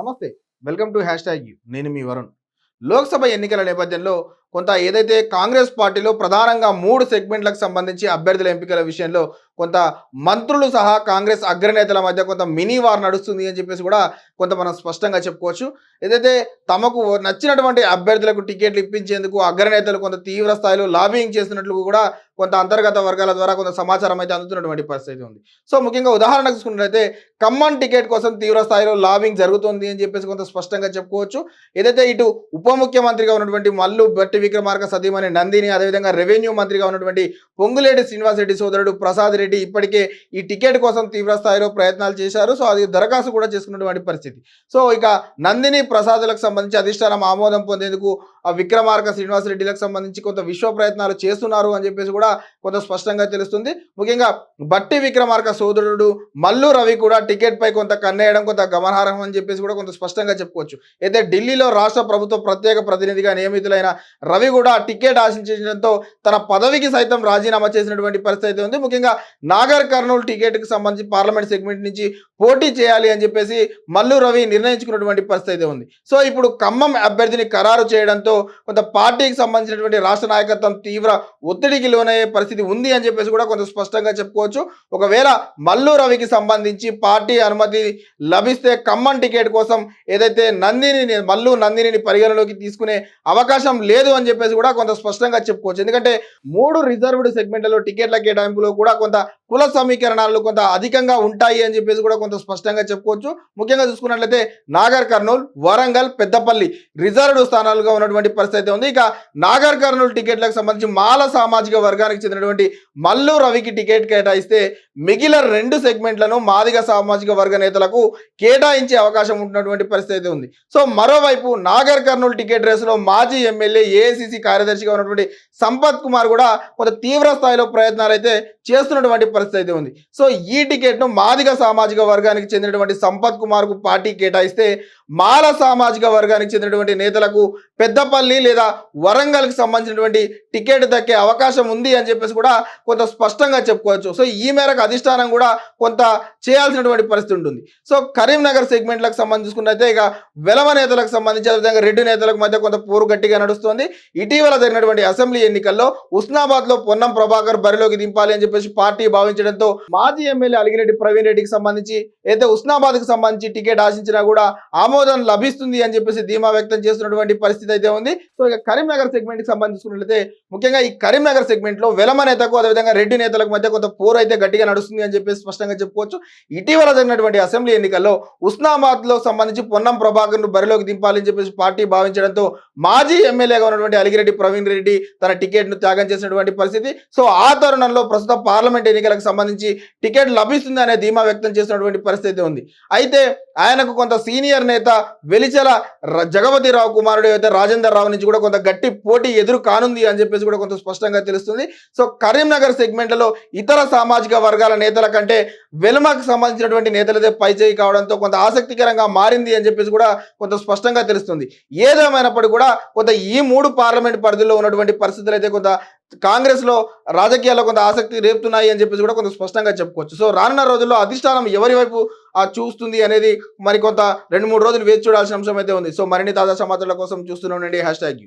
నమస్తే welcome to hashtag U. నేను మీ వరుణ్. లోక్సభ ఎన్నికల నేపథ్యంలో కొంత ఏదైతే కాంగ్రెస్ పార్టీలో ప్రధానంగా మూడు సెగ్మెంట్లకు సంబంధించి అభ్యర్థుల ఎంపికల విషయంలో కొంత మంత్రులు సహా కాంగ్రెస్ అగ్రనేతల మధ్య కొంత మినీ వార్ నడుస్తుంది అని చెప్పేసి కూడా కొంత మనం స్పష్టంగా చెప్పుకోవచ్చు. ఏదైతే తమకు నచ్చినటువంటి అభ్యర్థులకు టికెట్లు ఇప్పించేందుకు అగ్రనేతలు కొంత తీవ్ర స్థాయిలో లాబింగ్ చేస్తున్నట్లు కూడా కొంత అంతర్గత వర్గాల ద్వారా కొంత సమాచారం అయితే అందుతున్నటువంటి పరిస్థితి ఉంది. సో ముఖ్యంగా ఉదాహరణకు చూసుకున్నట్లయితే ఖమ్మం టికెట్ కోసం తీవ్ర స్థాయిలో లాబింగ్ జరుగుతుంది అని చెప్పేసి కొంత స్పష్టంగా చెప్పుకోవచ్చు. ఏదైతే ఇటు ఉప ముఖ్యమంత్రిగా ఉన్నటువంటి మల్లు బట్టి విక్రమార్క సతీమణి నందిని అదేవిధంగా రెవెన్యూ మంత్రిగా ఉన్నటువంటి పొంగులేటి శ్రీనివాసరెడ్డి సోదరుడు ప్రసాద్ రెడ్డి ఇప్పటికే ఈ టికెట్ కోసం తీవ్ర స్థాయిలో ప్రయత్నాలు చేశారు. సో అది దరఖాస్తు కూడా చేసుకున్నటువంటి పరిస్థితి. సో ఇక నందిని ప్రసాదులకు సంబంధించి అధిష్టానం ఆమోదం పొందేందుకు ఆ విక్రమార్క శ్రీనివాసరెడ్డిలకు సంబంధించి కొంత విశ్వ ప్రయత్నాలు చేస్తున్నారు అని చెప్పేసి కూడా కొంత స్పష్టంగా తెలుస్తుంది. ముఖ్యంగా బట్టి విక్రమార్క సోదరుడు మల్లు రవి కూడా టికెట్ పై కొంత కన్నేయడం కొంత గమనార్హం అని చెప్పేసి కూడా కొంత స్పష్టంగా చెప్పుకోవచ్చు. అయితే ఢిల్లీలో రాష్ట్ర ప్రభుత్వ ప్రత్యేక ప్రతినిధిగా నియమితులైన రవి కూడా టికెట్ ఆశించడంతో తన పదవికి సైతం రాజీనామా చేసినటువంటి పరిస్థితి అయితే ఉంది. ముఖ్యంగా నాగర్ కర్నూలు టికెట్కి సంబంధించి పార్లమెంట్ సెగ్మెంట్ నుంచి పోటీ చేయాలి అని చెప్పేసి మల్లు రవి నిర్ణయించుకున్నటువంటి పరిస్థితి అయితే ఉంది. సో ఇప్పుడు ఖమ్మం అభ్యర్థిని ఖరారు చేయడంతో కొంత పార్టీకి సంబంధించినటువంటి రాష్ట్ర నాయకత్వం తీవ్ర ఒత్తిడికి లోనయ్యే పరిస్థితి ఉంది అని చెప్పేసి కూడా కొంత స్పష్టంగా చెప్పుకోవచ్చు. ఒకవేళ మల్లు రవికి సంబంధించి పార్టీ అనుమతి లభిస్తే ఖమ్మం టికెట్ కోసం ఏదైతే నందిని మల్లు నందిని పరిగణలోకి తీసుకునే అవకాశం లేదు అని చెప్పేసి కూడా కొంత స్పష్టంగా చెప్పుకోవచ్చు. ఎందుకంటే మూడు రిజర్వ్డ్ సెగ్మెంట్లలో టికెట్ల కేటాయింపులో కూడా కొంత కుల సమీకరణాలు కొంత అధికంగా ఉంటాయి అని చెప్పేసి కూడా కొంత స్పష్టంగా చెప్పుకోవచ్చు. ముఖ్యంగా చూసుకున్నట్లయితే నాగర్ కర్నూలు వరంగల్ పెద్దపల్లి రిజర్వ్డ్ స్థానాలుగా ఉన్నటువంటి పరిస్థితి ఉంది. ఇక నాగర్ కర్నూలు టికెట్లకు సంబంధించి మాల సామాజిక వర్గానికి చెందినటువంటి మల్లు రవికి టికెట్ కేటాయిస్తే మిగిలిన రెండు సెగ్మెంట్లను మాదిగ సామాజిక వర్గ నేతలకు కేటాయించే అవకాశం ఉంటున్నటువంటి పరిస్థితి అయితే ఉంది. సో మరోవైపు నాగర్ కర్నూలు టికెట్ రేసులో మాజీ ఎమ్మెల్యే ఏఐసిసి కార్యదర్శిగా ఉన్నటువంటి సంపత్ కుమార్ కూడా కొంత తీవ్ర స్థాయిలో ప్రయత్నాలు అయితే చేస్తున్నటువంటి పరిస్థితి అయితే ఉంది. సో ఈ టికెట్ను మాదిగ సామాజిక వర్గానికి చెందినటువంటి సంపత్ కుమార్కు పార్టీ కేటాయిస్తే మాల సామాజిక వర్గానికి చెందినటువంటి నేతలకు పెద్దపల్లి లేదా వరంగల్కి సంబంధించినటువంటి టికెట్ దక్కే అవకాశం ఉంది అని చెప్పేసి కూడా కొంత స్పష్టంగా చెప్పుకోవచ్చు. సో ఈ మేరకు అధిష్టానం కూడా కొంత చేయాల్సినటువంటి పరిస్థితి ఉంటుంది. సో కరీంనగర్ సెగ్మెంట్లకు సంబంధించుకున్నైతే ఇక వెలవ నేతలకు సంబంధించి అదేవిధంగా రెడ్డి నేతలకు మధ్య కొంత పోరు గట్టిగా నడుస్తుంది. ఇటీవల జరిగినటువంటి అసెంబ్లీ ఎన్నికల్లో ఉస్నాబాద్లో పొన్నం ప్రభాకర్ బరిలోకి దింపాలి అని చెప్పేసి పార్టీ భావించడంతో మాజీ ఎమ్మెల్యే అలిగిరెడ్డి ప్రవీణ్ రెడ్డికి సంబంధించి అయితే ఉస్నాబాద్కి సంబంధించి టికెట్ ఆశించినా కూడా ఆమోదం లభిస్తుంది అని చెప్పేసి ధీమా వ్యక్తం చేస్తున్నటువంటి పరిస్థితి అయితే ఉంది. సో ఇక కరీంనగర్ సెగ్మెంట్కి సంబంధించుకున్నట్లయితే ముఖ్యంగా ఈ కరీంనగర్ సెగ్మెంట్లో వెలమ నేతకు అదేవిధంగా రెడ్డి నేతలకు మధ్య కొంత పోరు అయితే గట్టిగా నడుస్తుంది అని చెప్పేసి స్పష్టంగా చెప్పుకోవచ్చు. ఇటీవల జరిగినటువంటి అసెంబ్లీ ఎన్నికల్లో ఉస్నాబాద్లో సంబంధించి పొన్నం ప్రభాకర్ను బరిలోకి దింపాలని చెప్పేసి పార్టీ భావించడంతో మాజీ ఎమ్మెల్యేగా ఉన్నటువంటి అలిగిరెడ్డి ప్రవీణ్ రెడ్డి తన టికెట్ను త్యాగం చేసినటువంటి పరిస్థితి. సో ఆ తరుణంలో ప్రస్తుత పార్లమెంట్ ఎన్నికలకు సంబంధించి టికెట్ లభిస్తుంది అనే ధీమా వ్యక్తం చేసినటువంటి పరిస్థితి ఉంది. అయితే ఆయనకు కొంత సీనియర్ నేత వెలిచల జగపతి జగపతిరావు కుమారుడు అయితే రాజేందర్ రావు నుంచి కూడా కొంత గట్టి పోటీ ఎదురు కానుంది అని చెప్పేసి కూడా కొంత స్పష్టంగా తెలుస్తుంది. సో కరీంనగర్ సెగ్మెంట్లలో ఇతర సామాజిక వర్గాల నేతల కంటే వెలుమకు సంబంధించినటువంటి నేతలదే పైచేయి కావడంతో కొంత ఆసక్తికరంగా మారింది అని చెప్పేసి కూడా కొంత స్పష్టంగా తెలుస్తుంది. ఏదేమైనప్పటికీ కూడా కొంత ఈ మూడు పార్లమెంట్ పరిధిలో ఉన్నటువంటి పరిస్థితులు అయితే కొంత కాంగ్రెస్లో రాజకీయాల్లో కొంత ఆసక్తి రేపుతున్నాయి అని చెప్పేసి కూడా కొంత స్పష్టంగా చెప్పుకోవచ్చు. సో రానున్న రోజుల్లో అధిష్టానం ఎవరి వైపు చూస్తుంది అనేది మరి కొంత రెండు మూడు రోజులు వేచి చూడాల్సిన అంశం అయితే ఉంది. సో మరిన్ని తాజా సమాచారాల కోసం చూస్తూనే ఉండండి. Hash tag